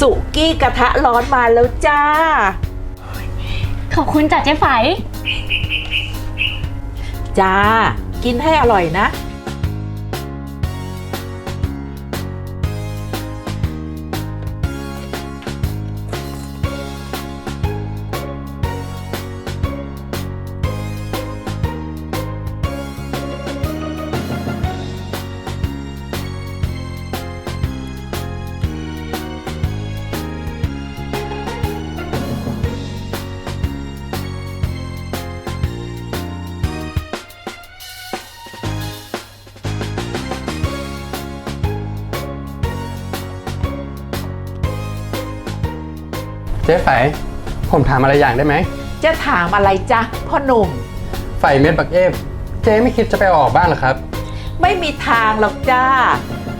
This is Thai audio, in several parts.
สุกี้กระทะร้อนมาแล้วจ้า ขอบคุณจ้ะเจ๊ไฝจ้า กินให้อร่อยนะ เจ๊ไฝผมถามอะไรอย่างได้ไหม จะถามอะไรจ๊ะพ่อหนุ่ม ไฝเม็ดบักเอฟ เจ๊ไม่คิดจะไปเอาออกบ้างเหรอครับ ไม่มีทางหรอกจ้า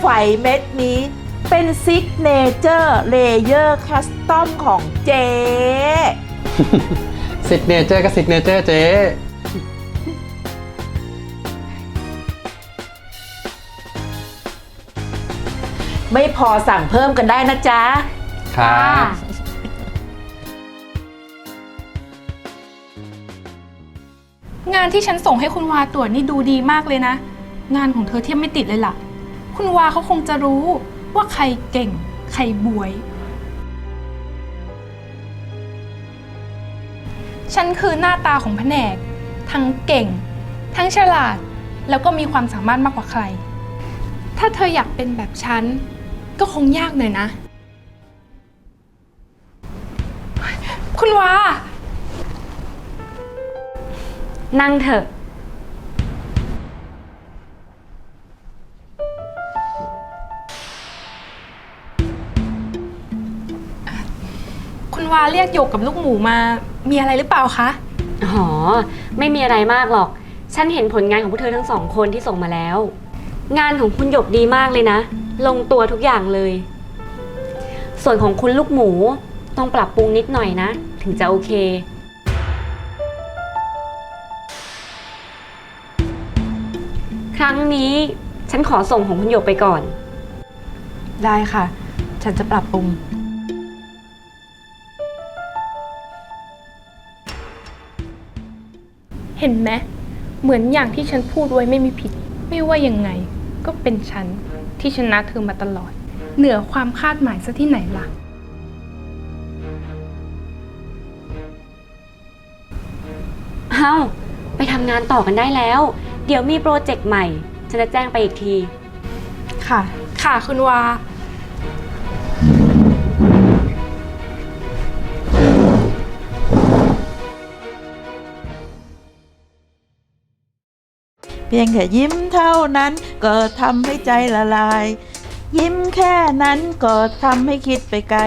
ไฟเม็ดนี้เป็นซิกเนเจอร์เลเยอร์คัสตอมของเจ๊ ซิกเนเจอร์ก็ซิกเนเจอร์เจ๊ไม่พอสั่งเพิ่มกันได้นะจ๊ะ ครับ งานที่ฉันส่งให้คุณวาตรวจนี่ดูดีมากเลยนะ งานของเธอเทียบไม่ติดเลยล่ะ คุณวาเขาคงจะรู้ว่าใครเก่ง ใครบวย ฉันคือหน้าตาของแผนก ทั้งเก่ง ทั้งฉลาด แล้วก็มีความสามารถมากกว่าใคร ถ้าเธออยากเป็นแบบฉัน ก็คงยากหน่อยนะ คุณวา นั่งเถอะ คุณวาเรียกหยกกับลูกหมูมา มีอะไรหรือเปล่าคะ อ๋อ ไม่มีอะไรมากหรอก ฉันเห็นผลงานของพวกเธอทั้งสองคนที่ส่งมาแล้ว งานของคุณหยกดีมากเลยนะ ลงตัวทุกอย่างเลย ส่วนของคุณลูกหมูต้องปรับปรุงนิดหน่อยนะ ถึงจะโอเค ครั้งนี้ฉันขอส่งของคุณหยกไปก่อน ได้ค่ะ ฉันจะปรับปรุง เห็นไหมเหมือนอย่างที่ฉันพูดไว้ไม่มีผิด ไม่ว่ายังไง ก็เป็นฉันที่ชนะเธอมาตลอด เหนือความคาดหมายซะที่ไหนล่ะ เอ้า ไปทำงานต่อกันได้แล้ว เดี๋ยวมีโปรเจกต์ใหม่ ฉันจะแจ้งไปอีกที ค่ะ ค่ะคุณวา เพียงแค่ยิ้มเท่านั้นก็ทำให้ใจละลาย ยิ้มแค่นั้นก็ทำให้คิดไปไกล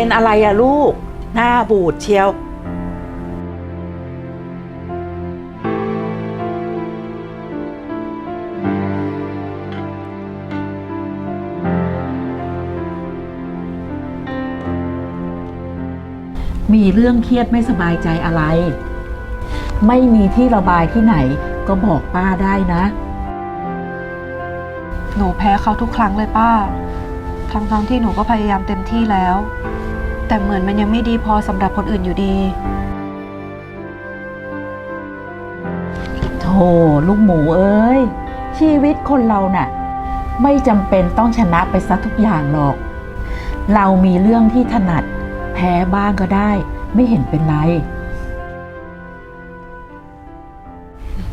เป็นอะไรอะลูก หน้าบูดเชียว มีเรื่องเครียดไม่สบายใจอะไร ไม่มีที่ระบายที่ไหนก็บอกป้าได้นะ หนูแพ้เขาทุกครั้งเลยป้า ทั้งๆที่หนูก็พยายามเต็มที่แล้ว แต่เหมือนมันยังไม่ดีพอสำหรับคนอื่นอยู่ดี โธ่ลูกหมูเอ้ย ชีวิตคนเราน่ะ ไม่จำเป็นต้องชนะไปซะทุกอย่างหรอก เรามีเรื่องที่ถนัด แพ้บ้างก็ได้ ไม่เห็นเป็นไร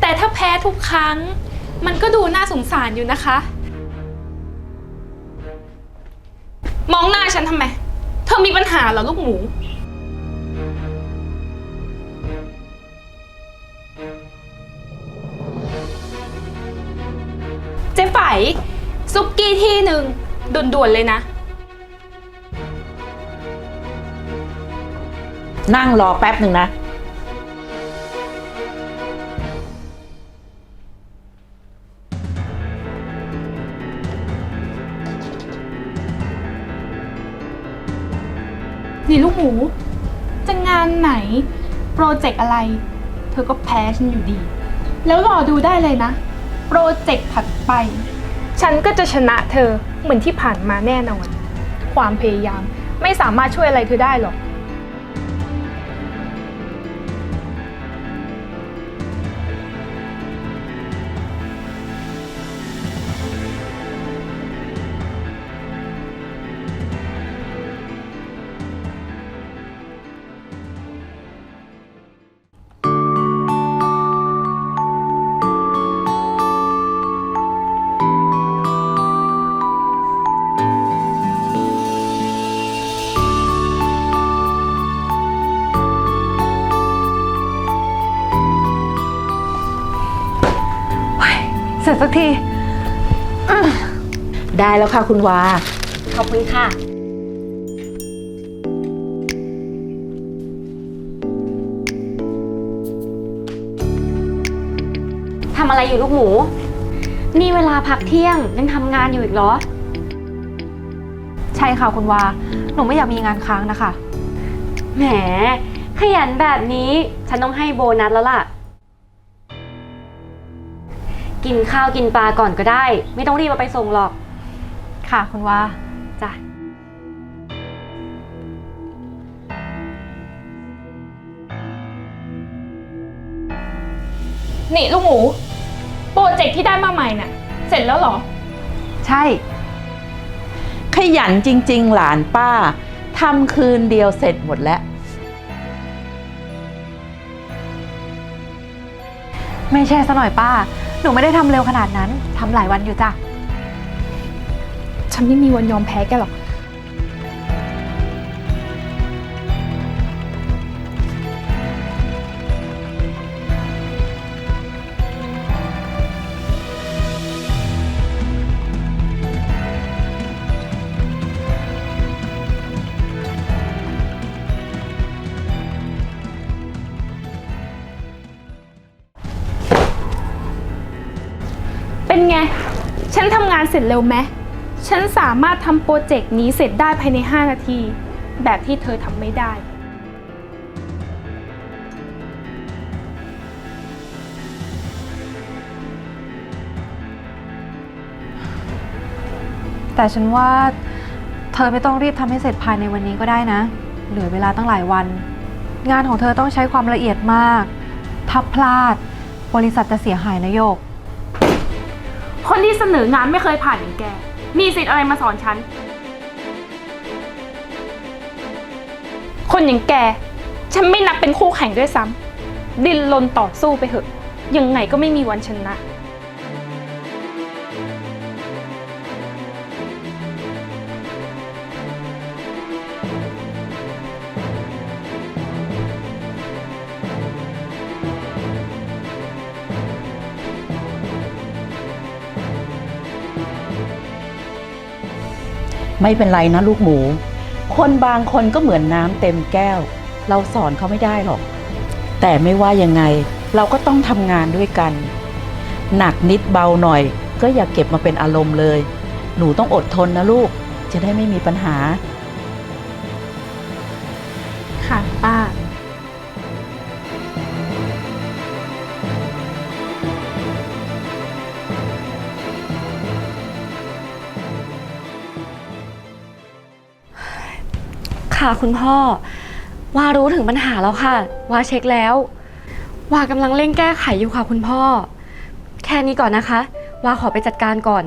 แต่ถ้าแพ้ทุกครั้ง มันก็ดูน่าสงสารอยู่นะคะ มองหน้าฉันทำไมเธ อมีปัญหาเหรอลูกหมู เจ๊ไฝซุกกี้ที่หนึ่งด่วนๆเลยนะ นั่งรอแป๊บหนึ่งนะีลูกหมู จะงานไหน โปรเจกต์อะไร เธอก็แพ้ฉันอยู่ดี แล้วรอดูได้เลยนะ โปรเจกต์ถัดไป ฉันก็จะชนะเธอเหมือนที่ผ่านมาแน่นอน ความพยายามไม่สามารถช่วยอะไรเธอได้หรอก จสักที ได้แล้วค่ะคุณวา ขอบคุณค่ะ ทำอะไรอยู่ลูกหมู นี่เวลาพักเที่ยงยังทำงานอยู่อีกเหรอ ใช่ค่ะคุณวา หนูไม่อยากมีงานค้างนะคะ แหม ขยันแบบนี้ฉันต้องให้โบนัสแล้วล่ะ กินข้าวกินปลาก่อนก็ได้ ไม่ต้องรีบเอาไปส่งหรอก ค่ะคุณวาจ้ะ นี่ลูกหมู โปรเจกต์ที่ได้มาใหม่น่ะ เสร็จแล้วเหรอ ใช่ ขยันจริง ๆ หลานป้าทำคืนเดียวเสร็จหมดแล้ว ไม่ใช่ซะหน่อยป้าห นูไม่ได้ทำเร็วขนาดนั้น ทำหลายวันอยู่จ้ะ ฉันไม่มีวันยอมแพ้แกหรอก นทำงานเสร็จเร็วไหม ฉันสามารถทำโปรเจกต์นี้เสร็จได้ภายใน 5 นาที แบบที่เธอทำไม่ได้ แต่ฉันว่าเธอไม่ต้องรีบทำให้เสร็จภายในวันนี้ก็ได้นะ เหลือเวลาตั้งหลายวัน งานของเธอต้องใช้ความละเอียดมาก ถ้าพลาด บริษัทจะเสียหายนะโยก คนที่เสนองานไม่เคยผ่านอย่างแก มีสิทธิ์อะไรมาสอนฉัน คนอย่างแก ฉันไม่นับเป็นคู่แข่งด้วยซ้ำ ดินลนต่อสู้ไปเถอะ ยังไงก็ไม่มีวันชนะ ไม่เป็นไรนะลูกหมู คนบางคนก็เหมือนน้ำเต็มแก้ว เราสอนเขาไม่ได้หรอก แต่ไม่ว่ายังไงเราก็ต้องทำงานด้วยกัน หนักนิดเบาหน่อย ก็อย่าเก็บมาเป็นอารมณ์เลย หนูต้องอดทนนะลูก จะได้ไม่มีปัญหา ค่ะคุณพ่อ ว่ารู้ถึงปัญหาแล้วค่ะ ว่าเช็คแล้ว ว่ากำลังเร่งแก้ไขอยู่ค่ะคุณพ่อ แค่นี้ก่อนนะคะ ว่าขอไปจัดการก่อน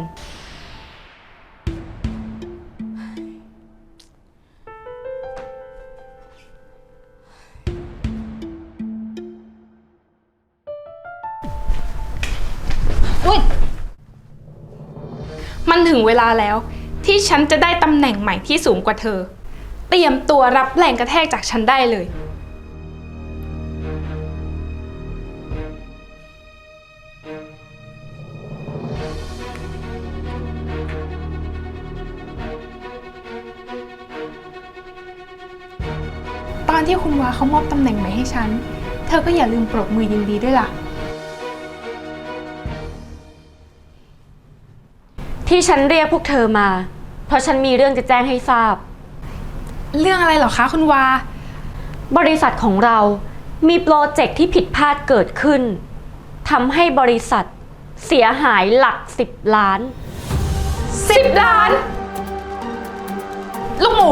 มันถึงเวลาแล้วที่ฉันจะได้ตำแหน่งใหม่ที่สูงกว่าเธอ เตรียมตัวรับแรงกระแทกจากฉันได้เลย ตอนที่คุณวาเขามอบตำแหน่งใหม่ให้ฉัน เธอก็อย่าลืมปรบมือยินดีด้วยล่ะ ที่ฉันเรียกพวกเธอมา เพราะฉันมีเรื่องจะแจ้งให้ทราบ เรื่องอะไรเหรอคะคุณวา บริษัทของเรามีโปรเจกต์ที่ผิดพลาดเกิดขึ้นทำให้บริษัทเสียหายหลักสิบล้านสิบล้าน ลูกหมู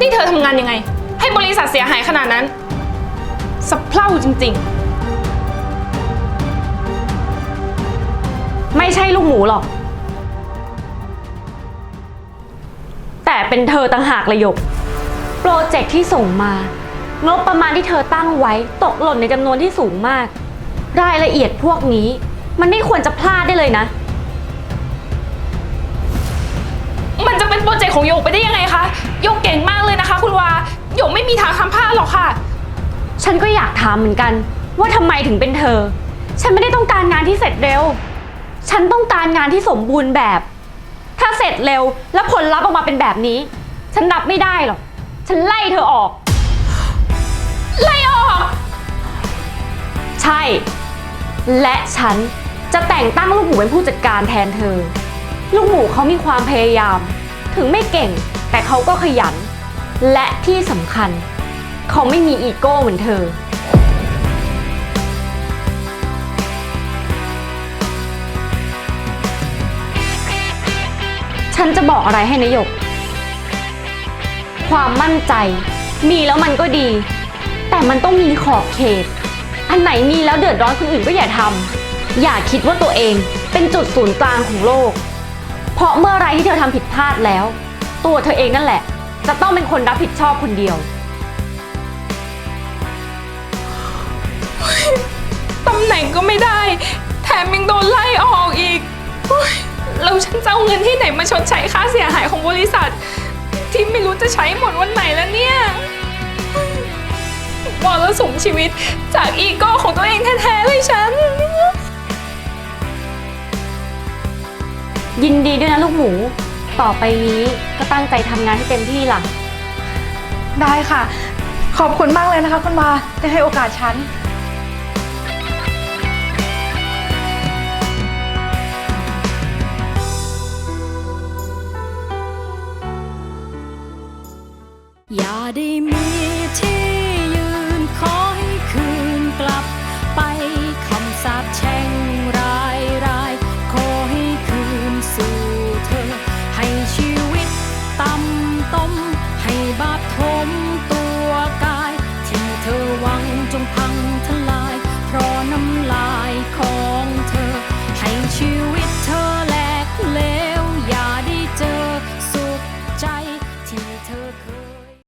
นี่เธอทำงานยังไง ให้บริษัทเสียหายขนาดนั้นสะเพร่าจริงไม่ใช่ลูกหมูหรอก แต่เป็นเธอต่างหากระยก โปรเจกต์ที่ส่งมา งบประมาณที่เธอตั้งไว้ตกหล่นในจำนวนที่สูงมาก รายละเอียดพวกนี้ มันไม่ควรจะพลาดได้เลยนะๆมันจะเป็นโปรเจกต์ของโยกไปได้ยังไงคะโยกเก่งมากเลยนะคะ คุณวาโยกไม่มีทางทำพลาดหรอกค่ะ ฉันก็อยากถามเหมือนกัน ว่าทำไมถึงเป็นเธอ ฉันไม่ได้ต้องการงานที่เสร็จเร็ว ฉันต้องการงานที่สมบูรณ์แบบ ถ้าเสร็จเร็วแล้วผลลัพธ์ออกมาเป็นแบบนี้ ฉันรับไม่ได้หรอก ฉันไล่เธอออก ไล่ออก ใช่ และฉันจะแต่งตั้งลูกหมูเป็นผู้จัดการแทนเธอ ลูกหมูเขามีความพยายาม ถึงไม่เก่ง แต่เขาก็ขยัน และที่สำคัญ เขาไม่มีอีโก้เหมือนเธอ ฉันจะบอกอะไรให้นายก ความมั่นใจ มีแล้วมันก็ดี แต่มันต้องมีขอบเขต อันไหนมีแล้วเดือดร้อนคนอื่นก็อย่าทำอย่าคิดว่าตัวเองเป็นจุดศูนย์กลางของโลก เพราะเมื่อไรที่เธอทำผิดพลาดแล้ว ตัวเธอเองนั่นแหละ จะต้องเป็นคนรับผิดชอบคนเดียวตำแหน่งก็ไม่ได้ แถมยังโดนไล่ออกอีกแล้วฉันจะเอาเงินที่ไหนมาชดใช้ค่าเสียหายของบริษัท ที่ไม่รู้จะใช้หมดวันไหนแล้วเนี่ยมรสุมชีวิตจากอีโก้ของตัวเองแท้ๆเลยฉัน ยินดีด้วยนะลูกหมู ต่อไปนี้ก็ตั้งใจทำงานให้เต็มที่ล่ะ ได้ค่ะ ขอบคุณมากเลยนะคะคุณวาที่ให้โอกาสฉัน